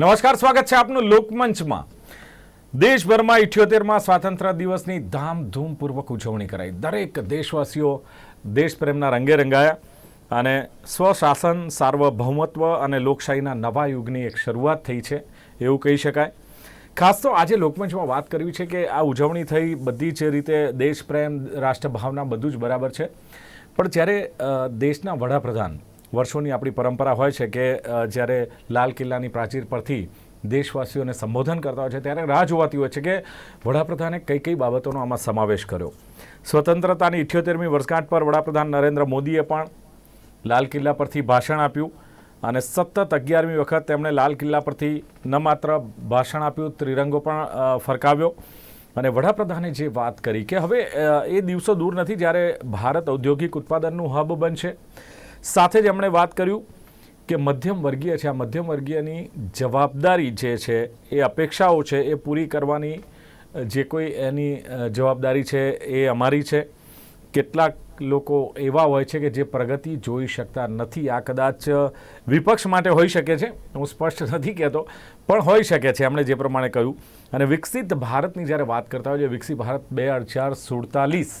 નમસ્કાર, સ્વાગત છે આપનું લોકમંચમાં. દેશભરમાં ઇઠ્યોતેરમાં સ્વાતંત્ર્ય દિવસની ધામધૂમપૂર્વક ઉજવણી કરાઈ. દરેક દેશવાસીઓ દેશપ્રેમના રંગે રંગાયા અને સ્વશાસન, સાર્વભૌમત્વ અને લોકશાહીના નવા યુગની એક શરૂઆત થઈ છે, એવું કહી શકાય. ખાસ તો આજે લોકમંચમાં વાત કરવી છે કે આ ઉજવણી થઈ બધી જ રીતે દેશપ્રેમ, રાષ્ટ્રભાવના બધું જ બરાબર છે. પણ જ્યારે દેશના વડાપ્રધાન વર્ષોની આપણી પરંપરા હોય છે કે જ્યારે લાલ કિલ્લાની પ્રાચીર પરથી દેશવાસીઓને સંબોધન કરતા હોય છે, ત્યારે રાહ જોવાતી હોય છે કે, વડાપ્રધાને કઈ કઈ બાબતોનો આમાં સમાવેશ કર્યો? સ્વતંત્રતાની ઇઠ્યોતેરમી વર્ષગાંઠ પર વડાપ્રધાન નરેન્દ્ર મોદીએ પણ લાલ કિલ્લા પરથી ભાષણ આપ્યું અને સતત અગિયારમી વખત તેમણે લાલ કિલ્લા પરથી ન માત્ર ભાષણ આપ્યું, ત્રિરંગો પણ ફરકાવ્યો. અને વડાપ્રધાને જે વાત કરી કે, હવે એ દિવસો દૂર નથી જ્યારે ભારત ઔદ્યોગિક ઉત્પાદનનું હબ બનશે સાથે જ એમણે વાત કર્યું કે મધ્યમ વર્ગીય છે. આ મધ્યમ વર્ગીયની જવાબદારી જે છે, એ અપેક્ષાઓ છે, એ પૂરી કરવાની જે કોઈ એની જવાબદારી છે, એ અમારી છે. કેટલાક લોકો એવા હોય છે કે જે પ્રગતિ જોઈ શકતા નથી. આ કદાચ વિપક્ષ માટે હોઈ શકે છે. હું સ્પષ્ટ નથી કહેતો, પણ હોઈ શકે છે, એમણે જે પ્રમાણે કહ્યું. અને વિકસિત ભારતની જ્યારે વાત કરતા હોય છે, વિકસિત ભારત બે હજાર સુડતાલીસ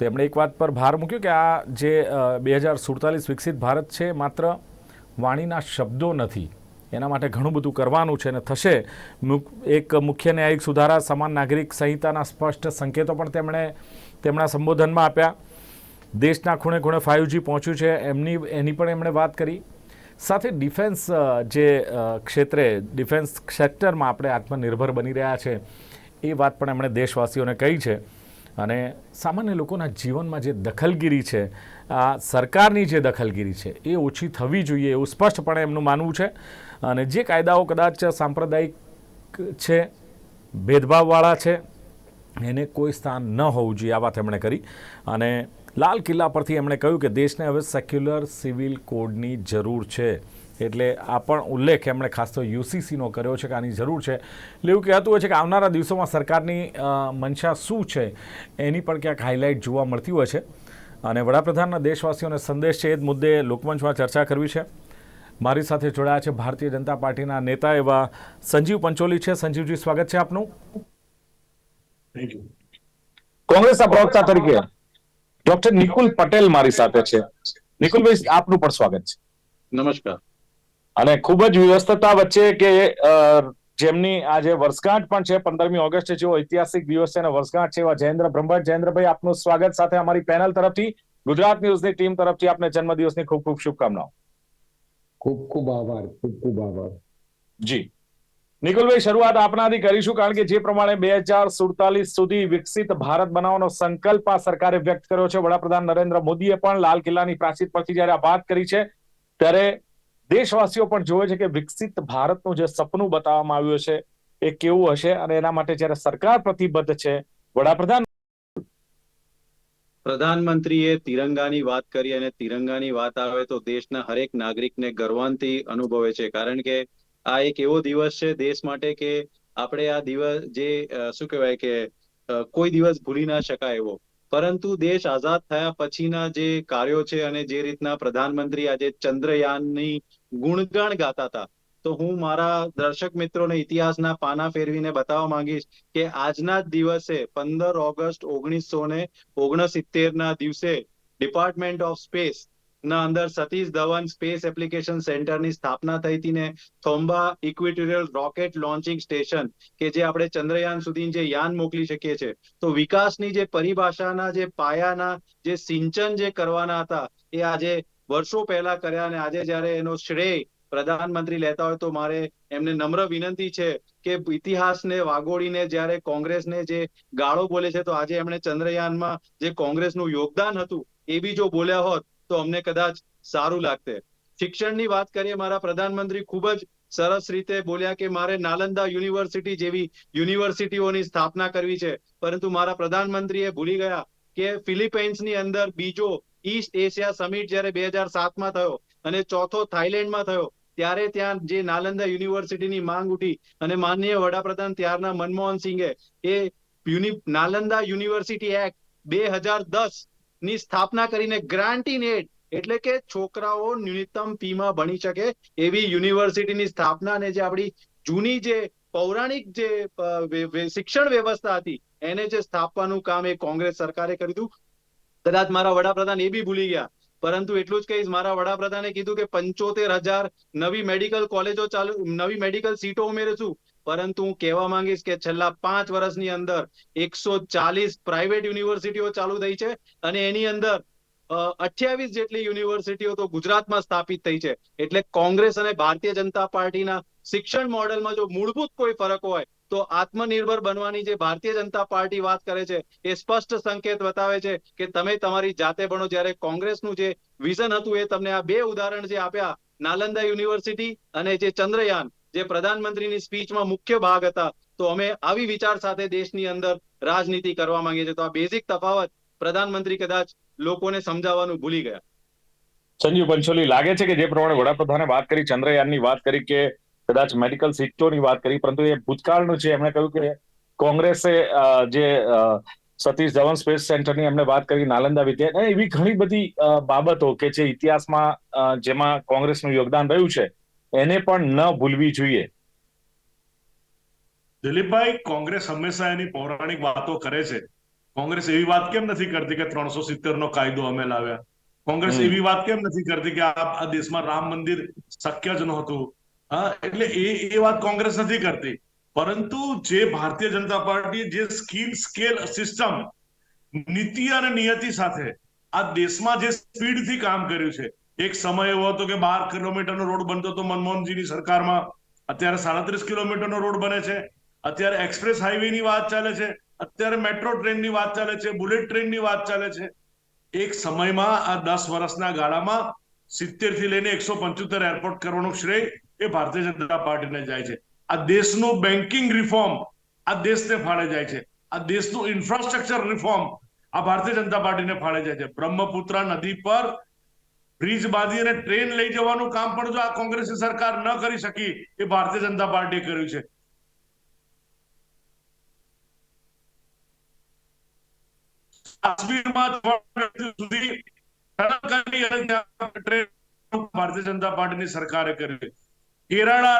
તો એમણે એક વાત પર ભાર મૂક્યો કે આ જે બે હજાર સુડતાલીસ વિકસિત ભારત છે, માત્ર વાણીના શબ્દો નથી. એના માટે ઘણું બધું કરવાનું છે અને થશે. એક મુખ્ય ન્યાયિક સુધારા, સમાન નાગરિક સંહિતાના સ્પષ્ટ સંકેતો પણ તેમણે તેમના સંબોધનમાં આપ્યા. દેશના ખૂણે ખૂણે ફાઇવજી પહોંચ્યું છે, એમની, એની પણ એમણે વાત કરી. સાથે ડિફેન્સ જે ક્ષેત્રે, ડિફેન્સ સેક્ટરમાં આપણે આત્મનિર્ભર બની રહ્યા છે, એ વાત પણ એમણે દેશવાસીઓને કહી છે. અને સામાન્ય લોકોના જીવનમાં જે દખલગીરી છે, આ સરકારની જે દખલગીરી છે, એ ઓછી થવી જોઈએ એવું સ્પષ્ટપણે એમનું માનવું છે. અને જે કાયદાઓ કદાચ સાંપ્રદાયિક છે, ભેદભાવવાળા છે, એને કોઈ સ્થાન ન હોવું જોઈએ, આ વાત એમણે કરી. અને લાલ કિલ્લા પરથી એમણે કહ્યું કે દેશને હવે સેક્યુલર સિવિલ કોડની જરૂર છે. એટલે આ પણ ઉલ્લેખ એમણે ખાસ તો યુસીસીનો કર્યો છે કે આની જરૂર છે. એટલે એવું કહેતું હોય છે કે આવનારા દિવસોમાં સરકારની મંશા શું છે એની પણ ક્યાંક હાઇલાઇટ જોવા મળતી હોય છે. અને વડાપ્રધાનના દેશવાસીઓને સંદેશ છે એ જ મુદ્દે લોકમંચમાં ચર્ચા કરવી છે. મારી સાથે જોડાયા છે ભારતીય જનતા પાર્ટીના નેતા એવા સંજીવ પંચોલી છે. સંજીવજી સ્વાગત છે આપનું. કોંગ્રેસના પ્રવક્તા તરીકે ડોક્ટર નિકુલ પટેલ મારી સાથે છે. નિકુલભાઈ આપનું પણ સ્વાગત છે. નમસ્કાર. અને ખૂબ જ વ્યવસ્થતા વચ્ચે કે જેમની આજે વર્ષગાંઠ પણ છે પંદરમી ઓગસ્ટ જેવો ઐતિહાસિક દિવસ છે અને વર્ષગાંઠ છે એવા જયેન્દ્ર બ્રહ્મભટ્ટ જયેન્દ્રભાઈ આપનું સ્વાગત સાથે અમારી પેનલ તરફથી ગુજરાત ન્યૂઝની ટીમ તરફથી આપને જન્મદિવસની ખૂબ ખૂબ શુભકામનાઓ. ખૂબ ખૂબ આભાર ખૂબ ખૂબ આભાર. જી. નિકુલભાઈ શરૂઆત આપનાથી કરીશું કારણ કે જે પ્રમાણે બે હજાર સુડતાલીસ સુધી વિકસિત ભારત બનાવવાનો સંકલ્પ આ સરકારે વ્યક્ત કર્યો છે. વડાપ્રધાન નરેન્દ્ર મોદીએ પણ લાલ કિલ્લાની પ્રાચીર પરથી જ્યારે આ વાત કરી છે ત્યારે દેશવાસીઓ પણ જોવે છે કે વિકસિત ભારતનું જે સપનું બતાવવામાં આવ્યું છે, એ કેવું હશે અને એના માટે જ્યારે સરકાર પ્રતિબદ્ધ છે, વડાપ્રધાન પ્રધાનમંત્રીએ તિરંગાની વાત કરી અને તિરંગાની વાત આવે તો દેશના હરેક નાગરિકને ગર્વાંતિ અનુભવે છે. કારણ કે આ એક એવો દિવસ છે દેશ માટે કે આપણે આ દિવસ જે શું કહેવાય કે કોઈ દિવસ ભૂલી ના શકાય એવો. પરંતુ દેશ આઝાદ થયા પછીના જે કાર્યો છે અને જે રીતના પ્રધાનમંત્રી આજે ચંદ્રયાનની ગુણગાન ગાતા હતા, તો હું મારા દર્શક મિત્રોને ઇતિહાસના પાના ફેરવીને બતાવવા માંગીશ કે આજના જ દિવસે પંદર ઓગસ્ટ ઓગણીસો ને ઓગણસિત્તેર ના દિવસે ડિપાર્ટમેન્ટ ઓફ સ્પેસ ના, અંદર સતીશ ધવન સ્પેસ એપ્લિકેશન સેન્ટરની સ્થાપના થઈ હતી ને Thumba equatorial rocket launching station કે જે આપણે ચંદ્રયાન સુધી જે યાન મોકલી શકીએ છીએ. તો વિકાસની જે પરિભાષાના, જે પાયાના, જે સિંચન જે કરવાના હતા, એ આજે વર્ષો પહેલા કર્યા અને આજે જ્યારે એનો શ્રેય પ્રધાનમંત્રી લેતા હોય તો મારે એમને નમ્ર વિનંતી છે કે ઇતિહાસને વાગોળીને જ્યારે કોંગ્રેસને જે ગાળો બોલે છે, તો આજે એમણે ચંદ્રયાનમાં જે કોંગ્રેસનું યોગદાન હતું, એ બી જો બોલ્યા હોત તો અમને કદાચ સારું લાગતે શિક્ષણની વાત કરીએ, મારા પ્રધાનમંત્રી ખૂબ જ સરસ રીતે બોલ્યા કે મારે નાલંદા યુનિવર્સિટી જેવી યુનિવર્સિટીઓની સ્થાપના કરવી છે. પરંતુ મારા પ્રધાનમંત્રીએ ભૂલી ગયા કે ફિલિપાઇન્સની અંદર બીજો ઈસ્ટ એશિયા સમિટ જ્યારે બે હજાર સાતમાં થયો અને ચોથો થાઈલેન્ડમાં થયો, ત્યારે ત્યાં જે નાલંદા યુનિવર્સિટીની માંગ ઉઠી અને માનનીય વડાપ્રધાન ત્યારના મનમોહન સિંઘે એ નાલંદા યુનિવર્સિટી એક્ટ બે હજાર દસ ની સ્થાપના કરીને ગ્રાન્ટ એડ એટલે કે છોકરાઓ ન્યૂનતમ ફીમાં ભણી શકે એવી યુનિવર્સિટીની સ્થાપના અને જે આપણી જૂની જે પૌરાણિક જે શિક્ષણ વ્યવસ્થા હતી એને જે સ્થાપવાનું કામ એ કોંગ્રેસ સરકારે કર્યું કદાચ મારા વડાપ્રધાન એ બી ભૂલી ગયા, પરંતુ એટલું જ કહીશ, મારા વડાપ્રધાને કીધું કે પંચોતેર હજાર નવી મેડિકલ કોલેજો ચાલુ, નવી મેડિકલ સીટો ઉમેરીશું. પરંતુ હું કહેવા માંગીશ કે છેલ્લા પાંચ વર્ષની અંદર એકસો ચાલીસ પ્રાઇવેટ યુનિવર્સિટીઓ ચાલુ થઈ છે અને એની અંદર અઠ્યાવીસ જેટલી યુનિવર્સિટીઓ તો ગુજરાતમાં સ્થાપિત થઈ છે. એટલે કોંગ્રેસ અને ભારતીય જનતા પાર્ટીના શિક્ષણ મોડેલમાં જો મૂળભૂત કોઈ ફરક હોય, તો આત્મનિર્ભર બનવાની જે ભારતીય જનતા પાર્ટી વાત કરે છે, એ સ્પષ્ટ સંકેત બતાવે છે કે તમે તમારી જાતે ભણો. જ્યારે કોંગ્રેસનું જે વિઝન હતું એ તમને આ બે ઉદાહરણ જે આપ્યા, નાલંદા યુનિવર્સિટી અને જે ચંદ્રયાન જે પ્રધાનમંત્રીની સ્પીચમાં મુખ્ય ભાગ હતા, તો અમે આવી વિચાર સાથે દેશની અંદર રાજનીતિ કરવા માંગીએ છીએ. તો આ બેઝિક તફાવત પ્રધાનમંત્રી કદાચ લોકોને સમજાવવાનું ભૂલી ગયા. સંજીવ પંચોલી, લાગે છે કે જે પ્રમાણે વડાપ્રધાને વાત કરી, ચંદ્રયાનની વાત કરી કે કદાચ મેડિકલ સીટોની વાત કરી, પરંતુ એ ભૂતકાળનું છે. એમણે કહ્યું કે કોંગ્રેસે જે સતીશ ધવન સ્પેસ સેન્ટરની એમણે વાત કરી, નાલંદા વિદ્યા એવી ઘણી બધી બાબતો કે જે ઇતિહાસમાં જેમાં કોંગ્રેસનું યોગદાન રહ્યું છે. એને પણ ન ભૂલવી જોઈએ. દિલીપભાઈ કોંગ્રેસ હંમેશા એની પૌરાણિક વાતો કરે છે. કોંગ્રેસ એવી વાત કેમ નથી કરતી કે ત્રણસો સિત્તેર નો કાયદો અમે લાવ્યા કોંગ્રેસ એવી વાત કેમ નથી કરતી કે આ દેશમાં રામ મંદિર શક્ય જ નહોતું? હા એટલે એ એ વાત કોંગ્રેસ નથી કરતી. પરંતુ જે ભારતીય જનતા પાર્ટી જે સ્કીલ સ્કેલ સિસ્ટમ નીતિ અને નિયતિ સાથે આ દેશમાં જે સ્પીડથી કામ કર્યું છે એક સમય એવો હતો કે બાર કિલોમીટરનો રોડ બનતો હતો મનમોહનજીની સરકારમાં. અત્યારે સાડત્રીસ કિલોમીટરનો રોડ બને છે. અત્યારે એક્સપ્રેસ હાઈવેની વાત ચાલે છે. અત્યારે મેટ્રો ટ્રેનની વાત ચાલે છે. બુલેટ ટ્રેનની વાત ચાલે છે. એક સમયમાં આ દસ વર્ષના ગાળામાં સિત્તેરથી લઈને એકસો પંચોતેર એરપોર્ટ કરવાનો શ્રેય એ ભારતીય જનતા પાર્ટીને જાય છે. આ દેશનું બેન્કિંગ રિફોર્મ આ દેશને ફાળે જાય છે. આ દેશનું ઇન્ફ્રાસ્ટ્રક્ચર રિફોર્મ આ ભારતીય જનતા પાર્ટીને ફાળે જાય છે. બ્રહ્મપુત્રા નદી પર બ્રિજ બાંધી અને ટ્રેન લઈ જવાનું કામ પણ જો આ કોંગ્રેસ સરકાર ન કરી શકી, એ ભારતીય જનતા પાર્ટીએ કર્યું છે. ભારતીય જનતા પાર્ટીની સરકારે કર્યું છે.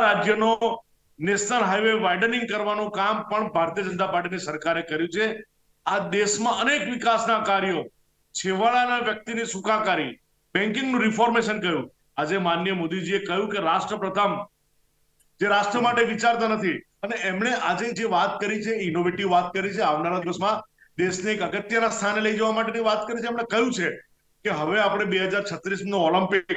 રાજ્યનો નેશનલ હાઈવે વાઇડનિંગ કરવાનું કામ પણ ભારતીય જનતા પાર્ટીની સરકારે કર્યું છે. આ દેશમાં અનેક વિકાસના કાર્યો, છેવાડાના વ્યક્તિની સુખાકારી બેન્કિંગનું રિફોર્મેશન કહ્યું આજે માનનીય મોદીજીએ કહ્યું કે રાષ્ટ્ર પ્રથમ જે રાષ્ટ્ર માટે વિચારતા નથી. અને એમણે આજે જે વાત કરી છે ઇનોવેટિવ વાત કરી છે, આવનારા દિવસમાં દેશને એક અગત્યના સ્થાને લઈ જવા માટેની વાત કરી છે, એમણે કહ્યું છે કે હવે આપણે બે હજાર છત્રીસનું ઓલિમ્પિક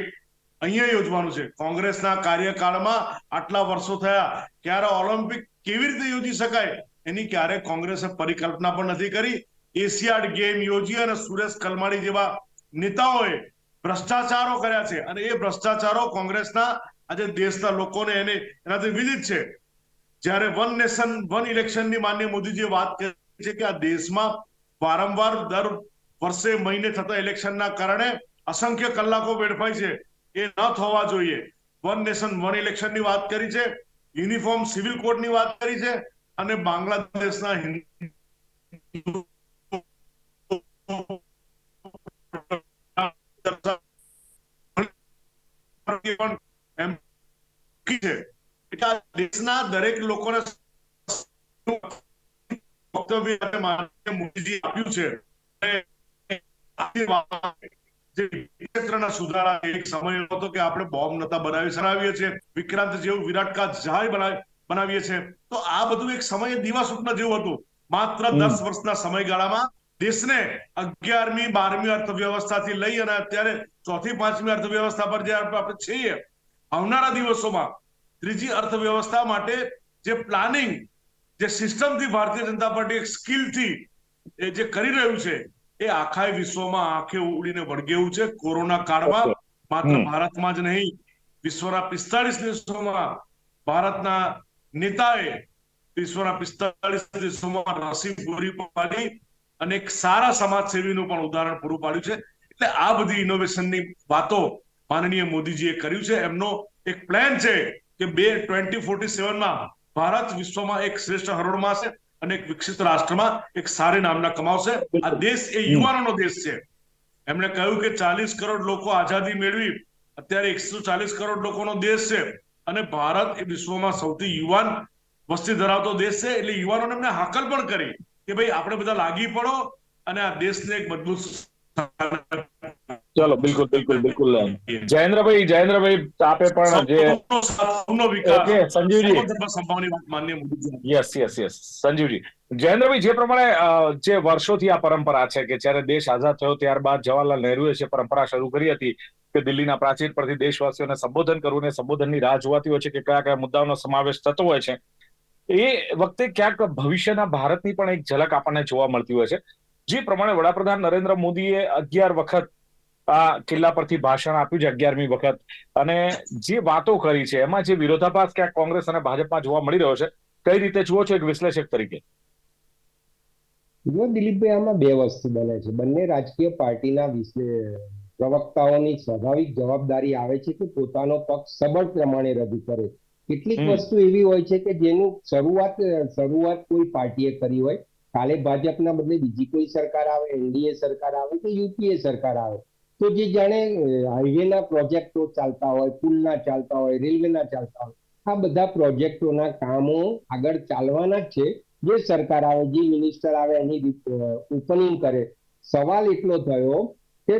અહીંયા યોજવાનું છે. કોંગ્રેસના કાર્યકાળમાં આટલા વર્ષો થયા, ક્યારે ઓલિમ્પિક કેવી રીતે યોજી શકાય, એની ક્યારે કોંગ્રેસે પરિકલ્પના પણ નથી કરી. એશિયાડ ગેમ યોજી અને સુરેશ કલમાડી જેવા નેતાઓએ ભ્રષ્ટાચારો કર્યા છે. અને એ ભ્રષ્ટાચારો કોંગ્રેસના આજે દેશના લોકોને એને એનાથી વિદિત છે. જ્યારે વન નેશન, વન ઇલેક્શનની માન્ય મોદીજીએ વાત કરી છે કે આ દેશમાં વારંવાર દર વર્ષે મહિને થતા ઇલેક્શનના કારણે અસંખ્ય કલાકો વેડફાય છે. એ ન થવા જોઈએ. વન નેશન, વન ઇલેક્શનની વાત કરી છે. યુનિફોર્મ સિવિલ કોડની વાત કરી છે. અને બાંગ્લાદેશના હિન્દુ પણ એમ કી છે એટલે આ દેશના દરેક લોકોને વક્તવ્ય આપણે માનનીય મોદીજી આપ્યું છે. અને આથી વાત જે ક્ષેત્રના સુધારા એક સમય હતો કે આપણે બોમ્બ નતા બનાવી સરાવીએ છીએ વિક્રાંત જેવું વિરાટ જહાજ બનાવી બનાવીએ છીએ. તો આ બધું એક સમયે દીવા સ્વપ્ન જેવું હતું. માત્ર દસ વર્ષના સમયગાળામાં દેશને અગિયારમી બારમી અર્થવ્યવસ્થાથી લઈ અને અત્યારે ચોથી પાંચમી અર્થવ્યવસ્થા પર જે આપણે છીએ આવનારા દિવસોમાં ત્રીજી અર્થવ્યવસ્થા માટે જે પ્લાનિંગ જે સિસ્ટમથી ભારતીય જનતા પાર્ટી એક સ્કિલથી જે કરી રહ્યું છે એ આખા વિશ્વમાં આંખે ઉડીને વળગેવું છે. કોરોના કાળમાં માત્ર ભારતમાં જ નહીં વિશ્વના પિસ્તાળીસ દેશોમાં ભારતના નેતાએ વિશ્વના પિસ્તાળીસ દેશોમાં રસી પૂરી પાડી અને એક સારા સમાજસેવીનું પણ ઉદાહરણ પૂરું પાડ્યું છે. એટલે આ બધી ઇનોવેશનની વાતો માનનીય મોદીજીએ કર્યું છે. એમનો એક પ્લાન છે કે બે ટ્વેન્ટી ફોર્ટી સેવનમાં ભારત વિશ્વમાં એક શ્રેષ્ઠ હરોળમાં હશે અને એક વિકસિત રાષ્ટ્રમાં એક સારી નામના કમાવશે. આ દેશ એ યુવાનોનો દેશ છે. એમણે કહ્યું કે ચાલીસ કરોડ લોકો આઝાદી મેળવી. અત્યારે એકસો ચાલીસ કરોડ લોકોનો દેશ છે. અને ભારત એ વિશ્વમાં સૌથી યુવાન વસ્તી ધરાવતો દેશ છે. એટલે યુવાનોને એમને હાકલ પણ કરી કે ભાઈ આપણે બધા લાગી પડો અને આ દેશને એક મજબૂત ચલો બિલકુલ બિલકુલ બિલકુલ જયેન્દ્રભાઈ જયેન્દ્રભાઈ આપે પણ જે okay, Sanjeevji. Yes yes yes. Sanjeevji. Jayendrabhai જે પ્રમાણે જે વર્ષોથી આ પરંપરા છે કે જ્યારે દેશ આઝાદ થયો ત્યારબાદ જવાહરલાલ નહેરુએ જે પરંપરા શરૂ કરી હતી કે દિલ્હીના પ્રાચીર પરથી દેશવાસીઓને સંબોધન કરવું ને સંબોધનની રાહ જોવાતી હોય છે કે કયા કયા મુદ્દાઓનો સમાવેશ થતો હોય છે એ વખતે ક્યાંક ભવિષ્યના ભારતની પણ એક ઝલક આપણને જોવા મળતી હોય છે. જે પ્રમાણે વડાપ્રધાન નરેન્દ્ર મોદીએ અગિયાર વખત આ કિલ્લા પરથી ભાષણ આપ્યું છે અગિયારમી વખત. અને જે વાતો કરી છે એમાં જે વિરોધાભાસ ક્યાંક કોંગ્રેસ અને ભાજપમાં જોવા મળી રહ્યો છે કઈ રીતે જુઓ છો એક વિશ્લેષક તરીકે? જો દિલીપભાઈ આમાં બે વસ્તુ બને છે. બંને રાજકીય પાર્ટીના પ્રવક્તાઓની સ્વાભાવિક જવાબદારી આવે છે કે પોતાનો પક્ષ સબળ પ્રમાણે રજૂ કરે. કેટલીક વસ્તુ એવી હોય છે કે જેનું શરૂઆત શરૂઆત કોઈ પાર્ટીએ કરી હોય. કાલે ભાજપના બદલે બીજી કોઈ સરકાર આવે એનડીએ સરકાર આવે કે યુપીએ સરકાર આવે. તો જે જાણે હાઈવેના પ્રોજેક્ટો ચાલતા હોય પુલના ચાલતા હોય રેલવેના ચાલતા હોય આ બધા પ્રોજેક્ટોના કામો આગળ ચાલવાના જ છે. જે સરકાર આવે જે મિનિસ્ટર આવે એની ઓપનિંગ કરે. સવાલ એટલો થયો કે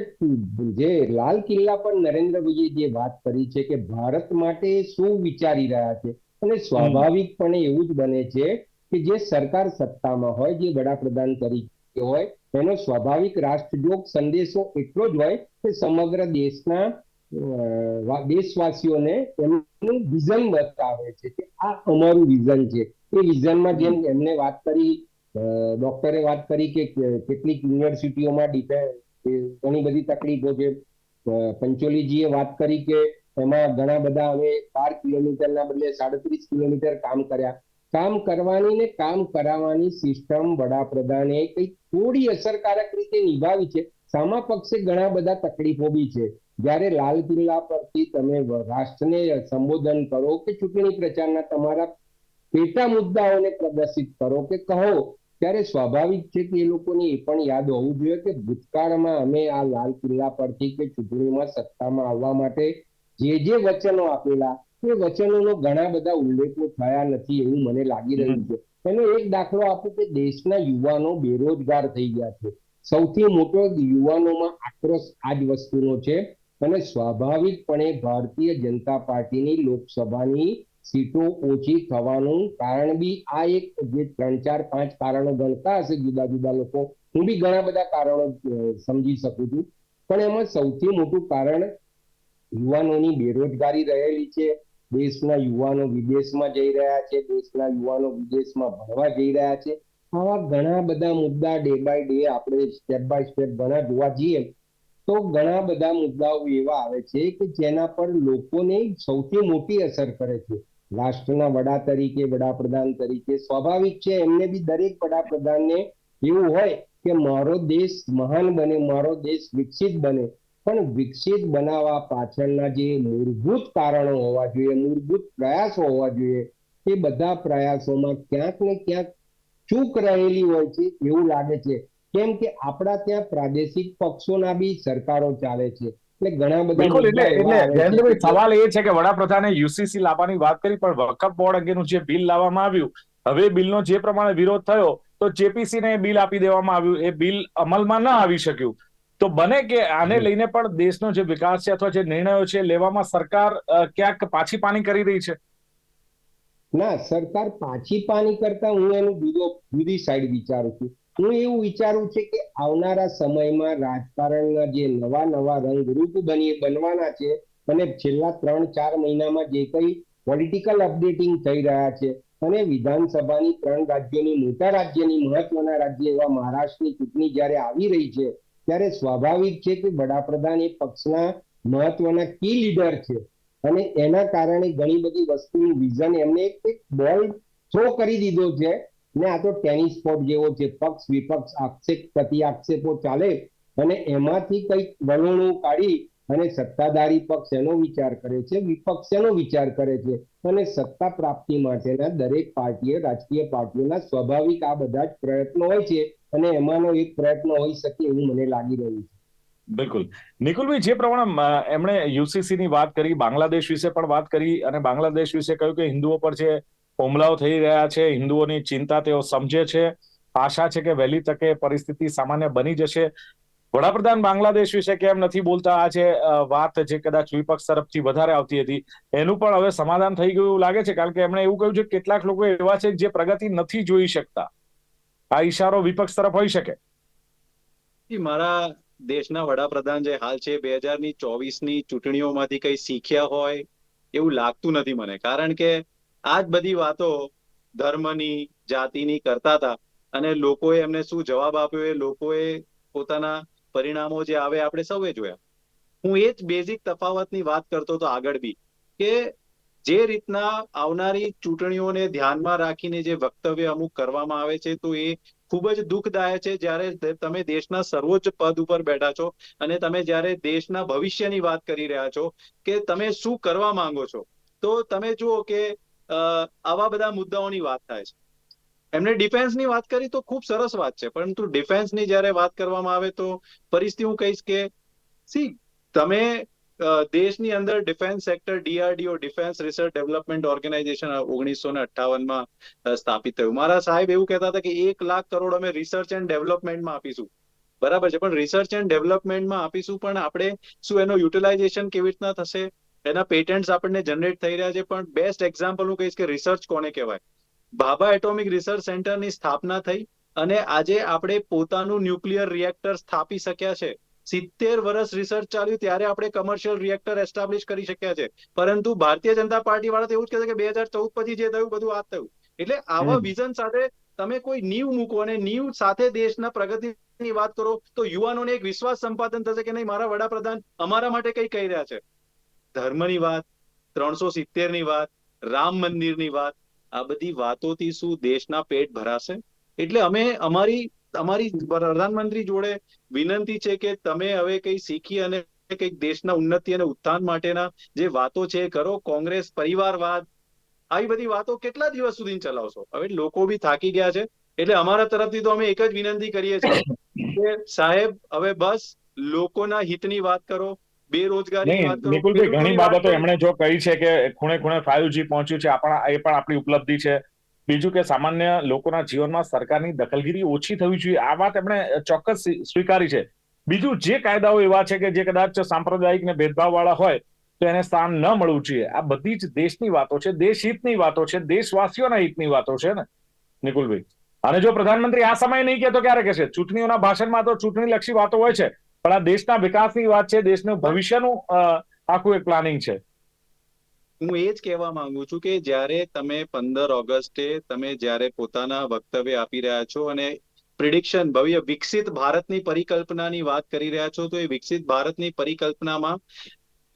જે લાલ કિલ્લા પર નરેન્દ્રભાઈએ જે વાત કરી છે કે ભારત માટે શું વિચારી રહ્યા છે અને સ્વાભાવિકપણે એવું જ બને છે કે જે સરકાર સત્તામાં હોય જે વડાપ્રધાન તરીકે હોય એનો સ્વાભાવિક રાષ્ટ્રજોગ સંદેશો એટલો જ હોય કે સમગ્ર દેશના દેશવાસીઓને એમનું વિઝન બતાવે છે કે આ અમારું વિઝન છે. એ વિઝનમાં જેમ એમને વાત કરી ડોક્ટરે વાત કરી કે કેટલીક યુનિવર્સિટીઓમાં ઘણી બધી તકલીફો છે. પંચોલીજીએ વાત કરી કે એમાં ઘણા બધા હવે બાર કિલોમીટરના બદલે સાડત્રીસ કિલોમીટર કામ કર્યા. કામ કરવાની ને કામ કરાવવાની સિસ્ટમ વડાપ્રધાને કઈ થોડી અસરકારક રીતે નિભાવી છે. સામા પક્ષે ઘણા બધા તકલીફો બી છે. જ્યારે લાલ કિલ્લા પરથી તમે રાષ્ટ્રને સંબોધન કરો કે ચૂંટણી પ્રચારના તમારા પેટા મુદ્દાઓને પ્રદર્શિત કરો કે કહો, ત્યારે સ્વાભાવિક છે કે એ લોકોને એ પણ યાદ હોવું જોઈએ કે ભૂતકાળમાં અમે આ લાલ કિલ્લા પરથી કે ચૂંટણીમાં સત્તામાં આવવા માટે જે જે વચનો આપેલા એ વચનોનો ઘણા બધા ઉલ્લેખો થયા નથી એવું મને લાગી રહ્યું છે. એનો એક દાખલો આપું કે દેશના યુવાનો બેરોજગાર થઈ ગયા છે. સૌથી મોટો યુવાનોમાં આક્રોશ આ જ વસ્તુનો છે અને સ્વાભાવિકપણે ભારતીય જનતા પાર્ટીની લોકસભાની સીટો ઓછી થવાનું કારણ બી આ એક જે ત્રણ ચાર પાંચ કારણો ગણતા હશે જુદા જુદા લોકો. હું બી ઘણા બધા કારણો સમજી શકું છું. પણ એમાં સૌથી મોટું કારણ યુવાનોની બેરોજગારી રહેલી છે. દેશના યુવાનો વિદેશમાં જઈ રહ્યા છે, દેશના યુવાનો વિદેશમાં ભણવા જઈ રહ્યા છે. આવા ઘણા બધા મુદ્દા ડે બાય ડે આપણે સ્ટેપ બાય સ્ટેપ ઘણા જોવા જઈએ, તો ઘણા બધા મુદ્દાઓ એવા આવે છે કે જેના પર લોકોને સૌથી મોટી અસર કરે છે. રાષ્ટ્રના વડા તરીકે, વડાપ્રધાન તરીકે, સ્વાભાવિક છે, એમને બી દરેક વડાપ્રધાનને એવું હોય કે મારો દેશ મહાન બને, મારો દેશ વિકસિત બને. પણ વિકસિત બનાવવા પાછળના જે મૂળભૂત કારણો હોવા જોઈએ મૂળભૂત પ્રયાસો હોવા જોઈએ એ બધા પ્રયાસોમાં ક્યાંક ને ક્યાંક ચૂક રહેલી હોય છે એવું લાગે છે. કેમ કે આપણા ત્યાં પ્રાદેશિક પક્ષોના બી સરકારો ચાલે છે. એટલે બિલકુલ એટલે જયેન્દ્રભાઈ સવાલ એ છે કે વડાપ્રધાને યુસીસી લાવવાની વાત કરી પણ વકફ બોર્ડ અંગેનું જે બિલ લાવવામાં આવ્યું હવે બિલનો જે પ્રમાણે વિરોધ થયો તો જેપીસી ને બિલ આપી દેવામાં આવ્યું. એ બિલ અમલમાં ન આવી શક્યું. તો બને કે આને લઈને પણ દેશનો જે વિકાસ છે અથવા જે નિર્ણયો છે લેવામાં સરકાર ક્યાંક પાછી પાની કરી રહી છે? ના સરકાર પાછી પાની કરતા હું એનું જુદો જુદી સાઈડ વિચારું છું. હું એવું વિચારું છું કે આવનારા સમયમાં રાજકારણના જે નવા નવા રંગરૂપ બની બનવાના છે અને છેલ્લા ત્રણ ચાર મહિનામાં જે કંઈ પોલિટિકલ અપડેટિંગ થઈ રહ્યા છે અને વિધાનસભાની ત્રણ રાજ્યોની મોટા રાજ્યની મહત્વના રાજ્ય એવા મહારાષ્ટ્રની ચૂંટણી જ્યારે આવી રહી છે ત્યારે સ્વાભાવિક છે કે વડાપ્રધાન એ પક્ષના મહત્વના કી લીડર છે. અને એના કારણે ઘણી બધી વસ્તુનું વિઝન એમને એક બોલ થ્રો કરી દીધો છે. ને આ તો ટેનિસ કોર્ટ જેવો છે. પક્ષ વિપક્ષ આક્ષેપ પ્રતિ આક્ષેપો ચાલે. અને એમાંથી કંઈક વલણો કાઢી અને સત્તાધારી પક્ષ એનો વિચાર કરે છે. વિપક્ષ એનો વિચાર કરે છે. અને સત્તા પ્રાપ્તિ માટેના દરેક પાર્ટીએ, રાજકીય પાર્ટીઓના સ્વાભાવિક આ બધા જ પ્રયત્નો હોય છે. અને એમાંનો એક પ્રયત્ન હોઈ શકે એવું મને લાગી રહ્યું છે. બિલકુલ. નિકુલભાઈ, જે પ્રમાણે એમણે યુસીસી ની વાત કરી, બાંગ્લાદેશ વિશે પણ વાત કરી, અને બાંગ્લાદેશ વિશે કહ્યું કે હિન્દુઓ પર જે હુમલાઓ થઈ રહ્યા છે, હિન્દુઓની ચિંતા તેઓ સમજે છે, આશા છે કે વહેલી તકે પરિસ્થિતિ સામાન્ય બની જશે. વડાપ્રધાન બાંગ્લાદેશ વિશે કેમ નથી બોલતા? આ જે વાત જે કદાચ વિપક્ષ તરફથી વધારે આવતી હતી, એનું પણ હવે સમાધાન થઈ ગયું લાગે છે? કારણ કે એમણે એવું કહ્યું છે કેટલાક લોકો એવા છે જે પ્રગતિ નથી જોઈ શકતા. આ ઈશારો વિપક્ષ તરફ હોઈ શકે. મારા દેશના વડાપ્રધાન જે હાલ છે બે હજારની ચોવીસની ચૂંટણીઓમાંથી કઈ શીખ્યા હોય એવું લાગતું નથી મને. કારણ કે આ જ બધી વાતો ધર્મની, જાતિની કરતા હતા અને લોકોએ એમને શું જવાબ આપ્યો એ લોકોએ પોતાના પરિણામો જે આવે આપણે સૌએ જોયા. હું એ જ બેઝિક તફાવતની વાત કરતો હતો આગળ બી કે જે રીતના આવનારી ચૂંટણીઓને ધ્યાનમાં રાખીને જે વક્તવ્ય અમુક કરવામાં આવે છે, તો એ ખૂબ જ દુઃખદાયક છે. જ્યારે તમે દેશના સર્વોચ્ચ પદ ઉપર બેઠા છો અને તમે જ્યારે દેશના ભવિષ્યની વાત કરી રહ્યા છો કે તમે શું કરવા માંગો છો, તો તમે જુઓ કે આવા બધા મુદ્દાઓની વાત થાય છે. એમણે ડિફેન્સની વાત કરી તો ખૂબ સરસ વાત છે, પરંતુ ડિફેન્સની જ્યારે વાત કરવામાં આવે તો ફરીથી હું કહીશ કે, સી, તમે દેશની અંદર defence sector, DRDO, defence research development organisation ઓગણીસો ને અઠ્ઠાવનમાં સ્થાપિત થયું. મારા સાહેબ એવું કહેતા હતા કે એક લાખ કરોડ અમે રિસર્ચ એન્ડ ડેવલપમેન્ટમાં આપીશું. બરાબર છે, પણ રિસર્ચ એન્ડ ડેવલપમેન્ટમાં આપીશું, પણ આપણે શું એનો યુટિલાઇઝેશન કેવી રીતના થશે? એના પેટન્ટ્સ આપણને જનરેટ થઈ રહ્યા છે, પણ બેસ્ટ એક્ઝામ્પલ હું કહીશ કે રિસર્ચ કોને કહેવાય? ભાભા એટોમિક રિસર્ચ સેન્ટરની સ્થાપના થઈ અને આજે આપણે પોતાનું ન્યુક્લિયર રિએક્ટર સ્થાપી શક્યા છે. સિત્તેર વર્ષ રિસર્ચ ચાલ્યું ત્યારે આપણે કમર્શિયલ રિએક્ટર એસ્ટાબ્લિશ કરી શક્યા છે. પરંતુ ભારતીય જનતા પાર્ટી વાળા તો એવું જ કહે છે કે બે હજાર ચૌદ પછી જે થયું બધું આ થયું. એટલે આવા વિઝન સાથે તમે કોઈ નીવ મૂકો અને નીવ સાથે દેશના પ્રગતિની વાત કરો તો યુવાનોને એક વિશ્વાસ સંપાદન થશે કે નહીં મારા વડાપ્રધાન અમારા માટે કઈ કહી રહ્યા છે. ધર્મની વાત ત્રણસો સિત્તેરની વાત રામ મંદિરની વાત આ બધી વાતોથી શું દેશના પેટ ભરાશે? એટલે અમે અમારી અમારી પ્રધાનમંત્રી જોડે વિનંતી છે કે તમે હવે કઈ શીખી અને કંઈક દેશના ઉન્નતિ અને ઉત્થાન માટેના જે વાતો છે કરો. કોંગ્રેસ પરિવારવાદ આવી બધી વાતો કેટલા દિવસ સુધી ચલાવશો? હવે લોકો બી થાકી ગયા છે. એટલે અમારા તરફથી તો અમે એક જ વિનંતી કરીએ છીએ કે સાહેબ હવે બસ લોકોના હિતની વાત કરો બેરોજગારી વાત નિકુલભાઈ ઘણી બાબતો. એમણે જો કહી છે કે ખૂણે ખૂણે ફાઈવ જી પહોંચ્યું છે આપણા એ પણ આપણી ઉપલબ્ધિ છે. બીજું કે સામાન્ય લોકોના જીવનમાં સરકારની દખલગીરી ઓછી થવી જોઈએ. આ વાત એમણે ચોક્કસ સ્વીકારી છે. બીજું જે કાયદાઓ એવા છે કે જે કદાચ સાંપ્રદાયિક ને ભેદભાવ વાળા હોય, તો એને સ્થાન ન મળવું જોઈએ. આ બધી જ દેશની વાતો છે દેશહિતની વાતો છે, દેશવાસીઓના હિતની વાતો છે ને, નિકુલભાઈ? અને જો પ્રધાનમંત્રી આ સમય નહીં કહેતો ક્યારે કહેશે? ચૂંટણીઓના ભાષણમાં તો ચૂંટણી લક્ષી વાતો હોય છે, પણ આ દેશના વિકાસની વાત છે, દેશનું ભવિષ્યનું આખું એક પ્લાનિંગ છે. હું એ જ કહેવા માંગુ છું કે જ્યારે તમે પંદર ઓગસ્ટે તમે જ્યારે પોતાના વક્તવ્ય આપી રહ્યા છો અને પ્રિડિક્શન ભવ્ય વિકસિત ભારતની પરિકલ્પનાની વાત કરી રહ્યા છો, તો એ વિકસિત ભારતની પરિકલ્પનામાં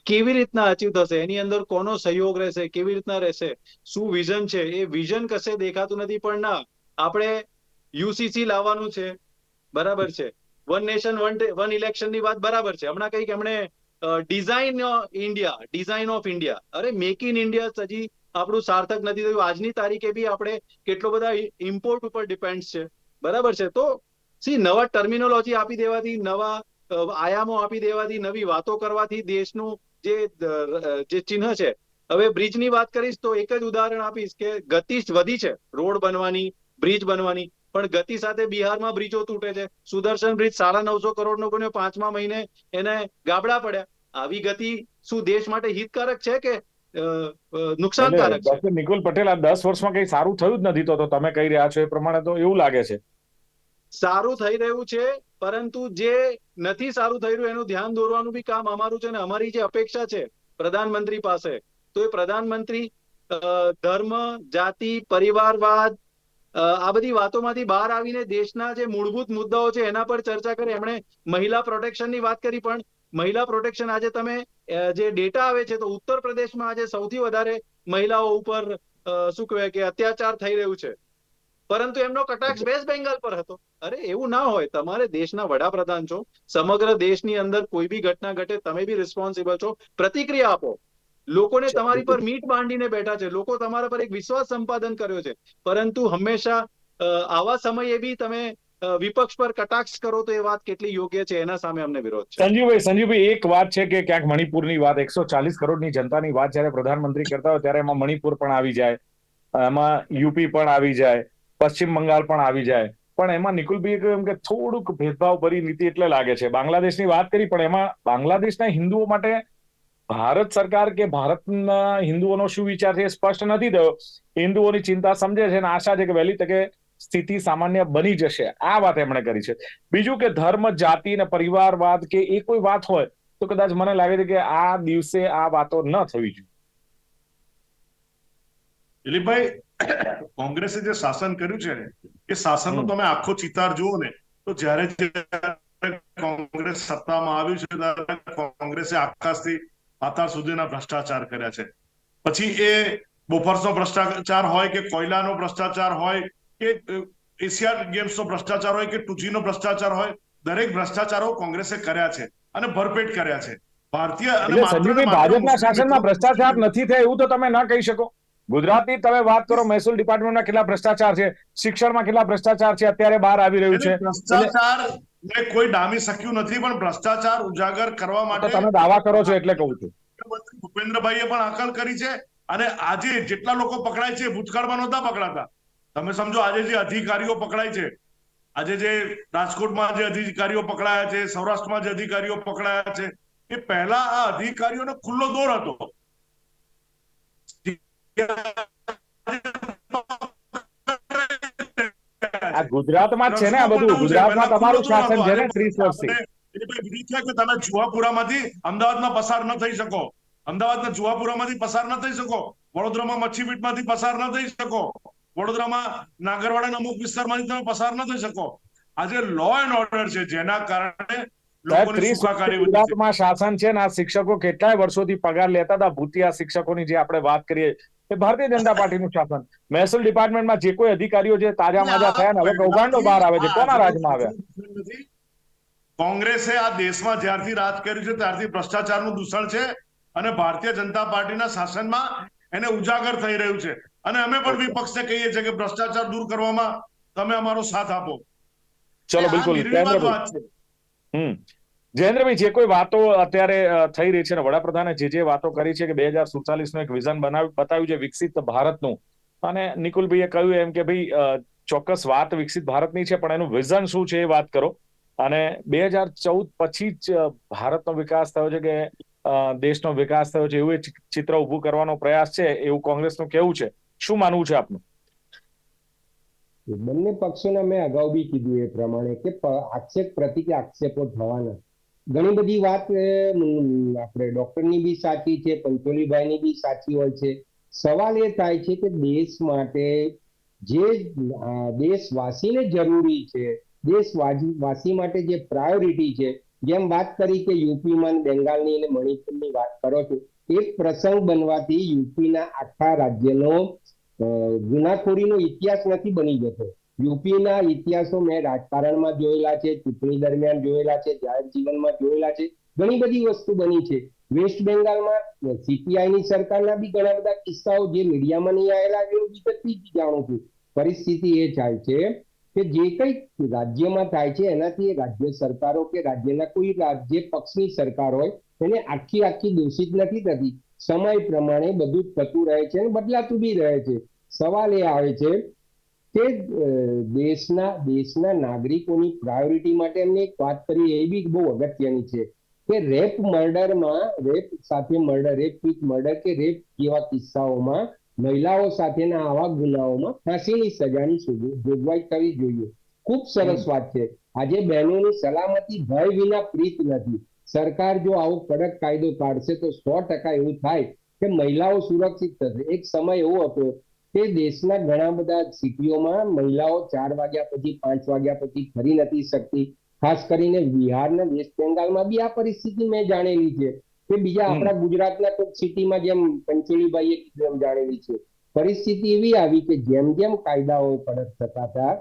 કેવી રીતના અચીવ થશે? એની અંદર કોનો સહયોગ રહેશે? કેવી રીતના રહેશે? શું વિઝન છે? એ વિઝન કશે દેખાતું નથી, પણ ના, આપણે યુસીસી લાવવાનું છે. બરાબર છે. વન નેશન વન વન ઇલેક્શનની વાત બરાબર છે. હમણાં કંઈક એમણે design India design of India અરે મેક ઇન ઇન્ડિયા હજી આપણું સાર્થક નથી થયું. આજની તારીખે બી આપણે કેટલો બધા ઇમ્પોર્ટ ઉપર ડિપેન્ડ છે. બરાબર છે? તો સી નવા ટર્મિનોલોજી આપી દેવાથી, નવા આયામો આપી દેવાથી, નવી વાતો કરવાથી દેશનું જે જે ચિહ્ન છે. હવે બ્રિજની વાત કરીશ તો એક જ ઉદાહરણ આપીશ કે ગતિ વધી છે. રોડ બનવાની બ્રિજ બનવાની. પણ ગતિ સાથે બિહારમાં બ્રિજો તૂટે છે. સુદર્શન બ્રિજ સાડા નવસો કરોડ નો બન્યો. પાંચમા મહિને એને ગાબડા પડ્યા. આવી ગતિ શું દેશ માટે હિતકારક છે કે નુકસાનકારક છે? ડોક્ટર નિકુલ પટેલ આ દસ વર્ષમાં કઈ સારું થયું જ નથી તો તમે કહી રહ્યા છો એ પ્રમાણે તો એવું લાગે છે. સારું થઈ રહ્યું છે પરંતુ જે નથી સારું થઈ રહ્યું એનું ધ્યાન દોરવાનું બી કામ અમારું છે ને અમારી જે અપેક્ષા છે પ્રધાનમંત્રી પાસે. તો એ પ્રધાનમંત્રી ધર્મ જાતિ પરિવારવાદ આ બધી વાતોમાંથી બહાર આવીને દેશના જે મૂળભૂત મુદ્દાઓ છે એના પર ચર્ચા કરી. એમણે મહિલા પ્રોટેક્શનની વાત કરી, પણ મહિલા પ્રોટેક્શન આજે તમે જે ડેટા આવે છે, તો ઉત્તર પ્રદેશમાં આજે સૌથી વધારે મહિલાઓ ઉપર શું કહેવાય કે અત્યાચાર થઈ રહ્યું છે. પરંતુ એમનો કટાક્ષ વેસ્ટ બેંગાલ પર હતો. અરે, એવું ના હોય. તમારે દેશના વડાપ્રધાન છો. સમગ્ર દેશની અંદર કોઈ બી ઘટના ઘટે, તમે બી રિસ્પોન્સિબલ છો. પ્રતિક્રિયા આપો. લોકોને તમારી પર મીટ બાંધીને બેઠા છે. લોકો તમારા પર એક વિશ્વાસ સંપાદન કર્યો છે. પરંતુ હંમેશા આવા સમયે બી તમે વિપક્ષ પર કટાક્ષ કરો તો એ વાત કેટલી યોગ્ય છે એના સામે અમને વિરોધ છે. સંજીવભાઈ સંજીવભાઈ એક વાત છે કે ક્યાંક મણિપુરની વાત એકસો ચાલીસ કરોડની જનતાની વાત જયારે પ્રધાનમંત્રી કરતા હોય ત્યારે એમાં મણિપુર પણ આવી જાય એમાં યુપી પણ આવી જાય પશ્ચિમ બંગાળ પણ આવી જાય. પણ એમાં નિકુલભાઈએ કહ્યું એમ કે થોડુંક ભેદભાવ ભરી નીતિ એટલે લાગે છે. બાંગ્લાદેશની વાત કરી પણ એમાં બાંગ્લાદેશના હિન્દુઓ માટે ભારત સરકાર કે ભારતના હિન્દુઓનો શું વિચાર છે એ સ્પષ્ટ નથી થયો. હિન્દુઓની ચિંતા સમજે છે અને આશા છે કે વહેલી તકે સ્થિતિ સામાન્ય બની જશે. આ વાત એમણે કરી છે. બીજું કે ધર્મ જાતિ અને પરિવારવાદ કે એ કોઈ વાત હોય તો કદાચ મને લાગે છે કે આ દિવસે આ વાતો ન થવી જોઈએ. દિલીપભાઈ કોંગ્રેસે જે શાસન કર્યું છે ને એ શાસનનો. તમે આખો ચિતાર જુઓ ને તો જ્યારે જ્યારે કોંગ્રેસ સત્તામાં આવ્યું છે ત્યારે કોંગ્રેસે આકાશથી પાતાળ સુધીના ભ્રષ્ટાચાર કર્યા છે. પછી એ બોફર્સનો ભ્રષ્ટાચાર હોય કે કોયલાનો ભ્રષ્ટાચાર હોય કે એશિયા ગેમ્સનો ભ્રષ્ટાચાર હોય કે ટુચીનો ભ્રષ્ટાચાર હોય દરેક ભ્રષ્ટાચારો કોંગ્રેસે કર્યા છે અને ભરપેટ કર્યા છે. ભારતીય અને ભાજપના શાસનમાં ભ્રષ્ટાચાર નથી થયા એવું તો તમે ન કહી શકો. ગુજરાતની તમે વાત કરો મહેસૂલ ડિપાર્ટમેન્ટમાં કેટલા ભ્રષ્ટાચાર છે શિક્ષણમાં કેટલા ભ્રષ્ટાચાર છે અત્યારે બહાર આવી રહ્યું છે. ભ્રષ્ટાચાર ને કોઈ ડામી શક્યું નથી પણ ભ્રષ્ટાચાર ઉજાગર કરવા માટે તમે દાવા કરો છો એટલે કહું છું. ભૂપેન્દ્રભાઈએ પણ હાકલ કરી છે અને આજે જેટલા લોકો પકડાય છે ભૂતકાળમાં નહોતા પકડાતા. તમે સમજો આજે જે અધિકારીઓ પકડાય છે આજે જે રાજકોટમાં જે અધિકારીઓ પકડાયા છે સૌરાષ્ટ્રમાં જે અધિકારીઓ પકડાયા છે એ પહેલા આ અધિકારીઓનો ખુલ્લો દોર હતો. આ ગુજરાતમાં છે ને આ બધું. ગુજરાતમાં તમારું શાસન છે ને ત્રીસ વર્ષથી. કે તમે જુવાપુરામાંથી અમદાવાદમાં પસાર ન થઈ શકો. અમદાવાદના જુવાપુરામાંથી પસાર ન થઈ શકો. વડોદરામાં મચ્છીપીટમાંથી પસાર ન થઈ શકો. વડોદરામાં નાગરવાડાના અમુક વિસ્તારમાંથી તમે પસાર ન થઈ શકો. આજે લો એન્ડ ઓર્ડર છે જેના કારણે. ગુજરાતમાં શાસન છે ને આ શિક્ષકો કેટલાય વર્ષોથી પગાર લેતા હતા. ભૂતિયા શિક્ષકોની જે આપણે વાત કરીએ એ ભારતીય જનતા પાર્ટીનું શાસન. મહેસૂલ ડિપાર્ટમેન્ટમાં જે કોઈ અધિકારીઓ જે તાજા માજા થયા ને હવે કૌભાંડો બહાર આવે છે. કોના રાજમાં આવ્યા? કોંગ્રેસે આ દેશમાં જ્યારથી રાજ કર્યું છે ત્યારથી ભ્રષ્ટાચારનું દૂષણ છે અને ભારતીય જનતા પાર્ટીના શાસનમાં એને ઉજાગર થઈ રહ્યું છે. અને અમે પણ વિપક્ષને કહીએ છીએ કે ભ્રષ્ટાચાર દૂર કરવામાં તમે અમારો સાથ આપો. ચલો બિલકુલ. હમ. જયેન્દ્રભાઈ, જે કોઈ વાતો અત્યારે થઈ રહી છે ને વડાપ્રધાને જે જે વાતો કરી છે કે બે હજાર સુડતાલીસનું એક વિઝન બનાવ્યું, બતાવ્યું છે વિકસિત ભારતનું. અને નિકુલભાઈએ કહ્યું એમ કે ભાઈ ચોક્કસ વાત વિકસિત ભારતની છે, પણ એનું વિઝન શું છે એ વાત કરો. અને બે હજાર ચૌદ પછી જ ભારતનો વિકાસ થયો છે કે દેશનો વિકાસ થયો છે, એવું એ ચિત્ર ઉભું કરવાનો પ્રયાસ છે, એવું કોંગ્રેસનું કેવું છે. શું માનવું છે આપનું? બંને પક્ષોને મેં અગાઉ બી કીધું એ પ્રમાણે કે આક્ષેપ પ્રતિ આક્ષેપો થવાના. ઘણી બધી વાત આપણે ડોક્ટરની બી સાચી છે, પંચોલીભાઈની બી સાચી હોય છે. સવાલ એ થાય છે કે દેશ માટે જે દેશવાસીને જરૂરી છે દેશવાસી વાસી માટે જે પ્રાયોરિટી છે, જેમ વાત કરી કે યુપીમાં બંગાળની અને મણિપુરની વાત કરો છો એક પ્રસંગ બનવાથી યુપીના આખા રાજ્યનો ગુનાખોરીનો ઇતિહાસ નથી બની જતો. યુપીના ઇતિહાસો મેં રાજકારણમાં જોયેલા છે, ચૂંટણી દરમિયાન જોયેલા છે જાહેર જીવનમાં જોયેલા છે, ઘણી બધી વસ્તુ બની છે. વેસ્ટ બેંગાલમાં સીપીઆઈ ની સરકારના બી ઘણા બધા કિસ્સાઓ જે મીડિયામાં નહીં આવેલા એ વિગતથી જ જાણું છું. પરિસ્થિતિ એ થાય છે કે જે કંઈ રાજ્યમાં થાય છે, એનાથી રાજ્ય સરકારો કે રાજ્યના કોઈ રાજ્ય પક્ષની સરકાર હોય, એને આખી આખી દોષિત નથી થતી. સમય પ્રમાણે બધું થતું રહે છે અને બદલાતું બી રહે છે. સવાલ એ આવે છે કે દેશના દેશના નાગરિકોની પ્રાયોરિટી માટે એમને એક વાત કરી એ બી બહુ અગત્યની છે કે રેપ મર્ડરમાં રેપ સાથે મર્ડર રેપ વિથ મર્ડર કે રેપ જેવા કિસ્સાઓમાં મહિલાઓ સાથેના આવા ગુનાઓમાં ફાંસીની સજાની સુજો- જોગવાઈ કરવી જોઈએ. ખૂબ સરસ વાત છે. આજે બહેનોની સલામતી ભય વિના પ્રીત નથી. સરકાર જો આવો કડક કાયદો કાઢશે તો સો ટકા એવું થાય કે મહિલાઓ સુરક્ષિત થશે. એક સમય એવો હતો કે દેશના ઘણા બધા સિટીઓમાં મહિલાઓ ચાર વાગ્યા પછી પાંચ વાગ્યા પછી ફરી નથી શકતી. ખાસ કરીને બિહારના વેસ્ટ બેંગાલમાં બી આ પરિસ્થિતિ મેં જાણેલી છે. કે બીજા. આપણા ગુજરાતના કોઈક સિટીમાં જેમ પંચોલીભાઈએ કીધું એમ જાણેલી છે. પરિસ્થિતિ એવી આવી કે જેમ જેમ કાયદાઓ કડક થતા હતા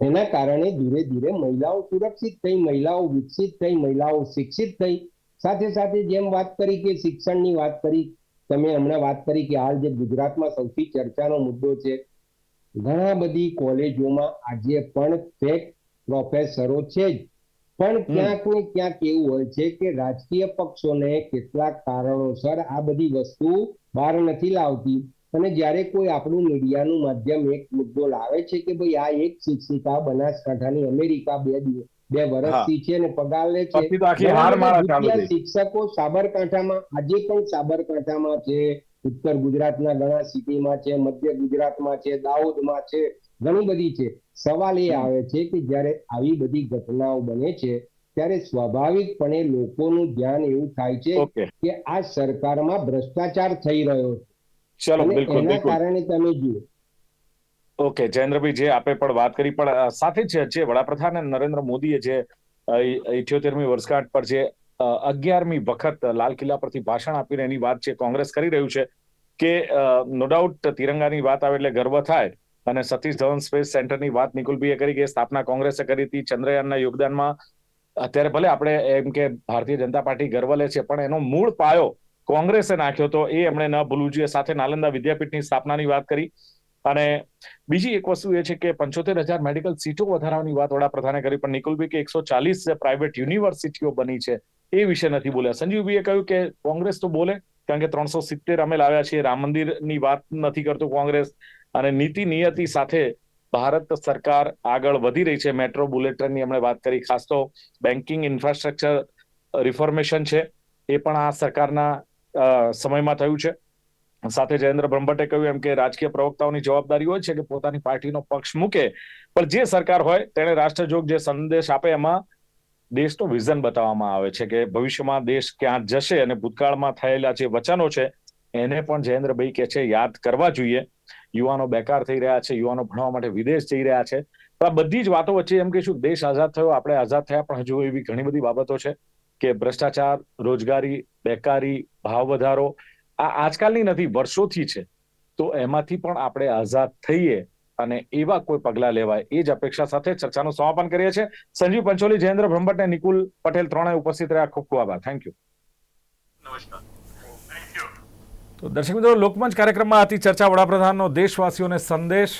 એના કારણે ધીરે ધીરે મહિલાઓ સુરક્ષિત થઈ મહિલાઓ વિકસિત થઈ મહિલાઓ શિક્ષિત થઈ. સાથે સાથે જેમ વાત કરી કે શિક્ષણની વાત કરી તમે હમણાં વાત કરી કે હાલ જે ગુજરાતમાં સૌથી ચર્ચાનો મુદ્દો છે ઘણા બધી કોલેજોમાં આજે પણ ફેક પ્રોફેસરો છે જ. પણ ક્યાંક ને ક્યાંક એવું હોય છે કે રાજકીય પક્ષોને કેટલાક કારણોસર આ બધી વસ્તુ બહાર નથી લાવતી. અને જ્યારે કોઈ આપણું મીડિયાનું માધ્યમ એક મુદ્દો લાવે છે કે ભાઈ આ એક શિક્ષિકા બનાસકાંઠાની અમેરિકા બે દિવ- બે વર્ષથી છે ને પગાર લે છે. શિક્ષકો સાબરકાંઠામાં આજે પણ સાબરકાંઠામાં છે ઉત્તર ગુજરાતના ઘણા સિટીમાં છે મધ્ય ગુજરાતમાં છે દાહોદમાં છે ઘણી બધી છે. સવાલ એ આવે છે કે જ્યારે આવી બધી ઘટનાઓ બને છે ત્યારે સ્વાભાવિકપણે લોકોનું ધ્યાન એવું થાય છે કે આ સરકારમાં ભ્રષ્ટાચાર થઈ રહ્યો છે. ચલો અને બિલકુલ એના કારણે તમે જુઓ ઓકે, જયેન્દ્રભાઈ, જે આપે પણ વાત કરી, પણ સાથે જ જે વડાપ્રધાન નરેન્દ્ર મોદીએ જે ઇઠ્યોતેરમી વર્ષગાંઠ પર જે અગિયારમી વખત લાલ કિલ્લા પરથી ભાષણ આપીને એની વાત છે કોંગ્રેસ કરી રહ્યું છે, કે નો ડાઉટ તિરંગાની વાત આવે એટલે ગર્વ થાય, અને સતીશ ધવન સ્પેસ સેન્ટરની વાત નિકુલભાઈએ કરી કે સ્થાપના કોંગ્રેસે કરી હતી, ચંદ્રયાનના યોગદાનમાં, અત્યારે ભલે આપણે એમ કે ભારતીય જનતા પાર્ટી ગર્વ લે છે, પણ એનો મૂળ પાયો કોંગ્રેસે નાખ્યો તો એ એમણે ન ભૂલવું જોઈએ. સાથે નાલંદા વિદ્યાપીઠની સ્થાપનાની વાત કરી અને બીજી એક વસ્તુ એ છે કે પંચોતેર હજાર મેડિકલ સીટો વધારવાની વાત વડાપ્રધાને કરી, પણ નિકુલભાઈ કે એકસો ચાલીસ પ્રાઇવેટ યુનિવર્સિટીઓ બની છે એ વિશે નથી બોલ્યા. સંજીવભાઈએ કહ્યું કે કોંગ્રેસ તો બોલે, કારણ કે ત્રણસો સિત્તેર અમે લાવ્યા છીએ, રામ મંદિરની વાત નથી કરતું કોંગ્રેસ. અને નીતિ નિયતિ સાથે ભારત સરકાર આગળ વધી રહી છે. મેટ્રો બુલેટ ટ્રેનની એમણે વાત કરી, ખાસ તો બેન્કિંગ ઇન્ફ્રાસ્ટ્રક્ચર રિફોર્મેશન છે, એ પણ આ સરકારના સમયમાં થયું છે. સાથે જયેન્દ્ર બ્રહ્મભટ્ટે કહ્યું એમ કે રાજકીય પ્રવક્તાઓની જવાબદારી હોય છે કે પોતાની પાર્ટીનો પક્ષ મૂકે. પણ જે સરકાર હોય તેણે રાષ્ટ્રજોગ જે સંદેશ આપે એમાં દેશનું વિઝન બતાવવામાં આવે છે કે ભવિષ્યમાં દેશ ક્યાં જશે અને ભૂતકાળમાં થયેલા જે વચનો છે એને પણ જયેન્દ્રભાઈ કે છે યાદ કરવા જોઈએ. યુવાનો બેકાર થઈ રહ્યા છે, યુવાનો ભણવા માટે વિદેશ જઈ રહ્યા છે. તો આ બધી જ વાતો વચ્ચે એમ કહીશું, દેશ આઝાદ થયો, આપણે આઝાદ થયા પણ હજુ એવી ઘણી બધી બાબતો છે કે ભ્રષ્ટાચાર, રોજગારી, બેકારી, ભાવ વધારો આ આજકાલની નથી વર્ષોથી છે. તો એમાંથી પણ આપણે આઝાદ થઈએ અને એવા કોઈ પગલા લેવાય એ જ અપેક્ષા સાથે ચર્ચાનું સમાપન કરીએ છીએ. સંજીવ પંચોલી જયેન્દ્ર બ્રહ્મટ અને નિકુલ પટેલ ત્રણે ઉપસ્થિત રહ્યા. ખૂબ ખૂબ આભાર. થેન્ક યુ તો દર્શક મિત્રો લોકમંચ કાર્યક્રમમાં હતી ચર્ચા વડાપ્રધાનનો દેશવાસીઓને સંદેશ.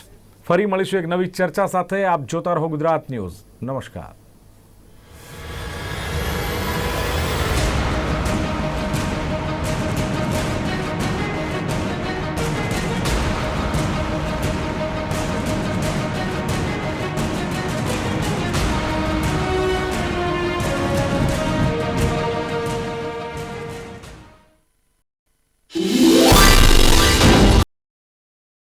ફરી મળીશું એક નવી ચર્ચા સાથે. આપ જોતા રહો ગુજરાત ન્યૂઝ. નમસ્કાર.